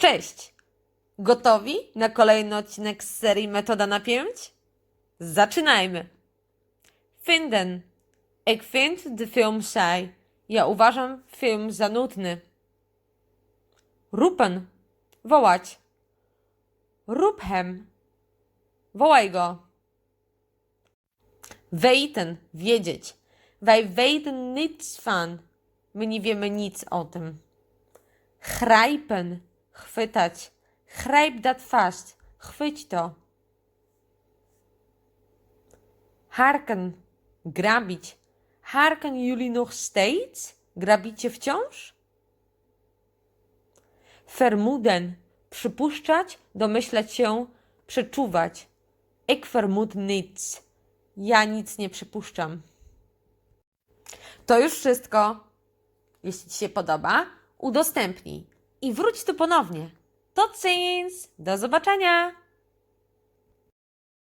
Cześć! Gotowi na kolejny odcinek z serii Metoda na 5? Zaczynajmy! Vinden. Ik vind de film saai. Ja uważam film za nudny. Roepen. Wołać. Roep hem. Wołaj go. Weten. Wiedzieć. Wij weten niets van. My nie wiemy nic o tym. Grijpen. Chwytać. Grijp dat vast. Chwyć to. Harken. Grabić. Harken jullie nog steeds? Grabicie wciąż? Vermoeden. Przypuszczać, domyślać się, przeczuwać. Ik vermoed niets. Ja nic nie przypuszczam. To już wszystko. Jeśli Ci się podoba, udostępnij i wróć tu ponownie. Tot ziens! Do zobaczenia!